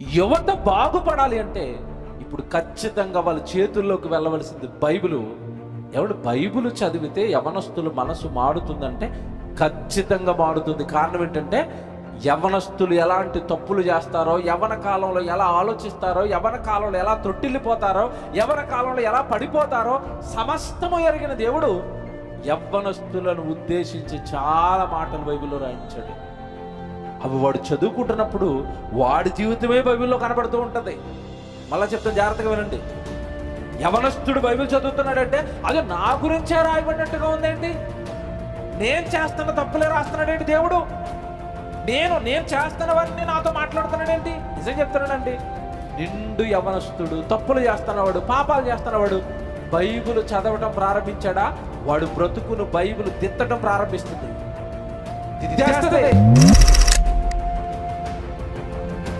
యువత బాగుపడాలి అంటే ఇప్పుడు ఖచ్చితంగా వాళ్ళ చేతుల్లోకి వెళ్ళవలసింది బైబిలు. ఎవడు బైబిల్ చదివితే యవనస్తుల మనసు మారుతుందంటే ఖచ్చితంగా మారుతుంది. కారణం ఏంటంటే యవనస్తులు ఎలాంటి తప్పులు చేస్తారో యవన కాలంలో ఎలా ఆలోచిస్తారో యవన కాలంలో ఎలా తొట్టిల్లిపోతారో యవన కాలంలో ఎలా పడిపోతారో సమస్తము ఎరిగిన దేవుడు యవ్వనస్తులను ఉద్దేశించి చాలా మాటలు బైబిల్లో రాయించాడు. అవి వాడు చదువుకుంటున్నప్పుడు వాడి జీవితమే బైబిల్లో కనబడుతూ ఉంటుంది. మళ్ళా చెప్తాను జాగ్రత్తగా వినండి. యవనస్తుడు బైబిల్ చదువుతున్నాడంటే అది నా గురించే రాయబడినట్టుగా ఉందేంటి? నేను చేస్తున్న తప్పులే రాస్తున్నాడేంటి దేవుడు? నేను నేను చేస్తున్నవన్నీ నాతో మాట్లాడుతున్నాడేంటి? నిజం చెప్తున్నాడండి నిండు యవనస్తుడు తప్పులు చేస్తున్నవాడు పాపాలు చేస్తున్నవాడు బైబిల్ చదవటం ప్రారంభించాడా? వాడు బ్రతుకును బైబిల్ దిద్దటం ప్రారంభిస్తుంది.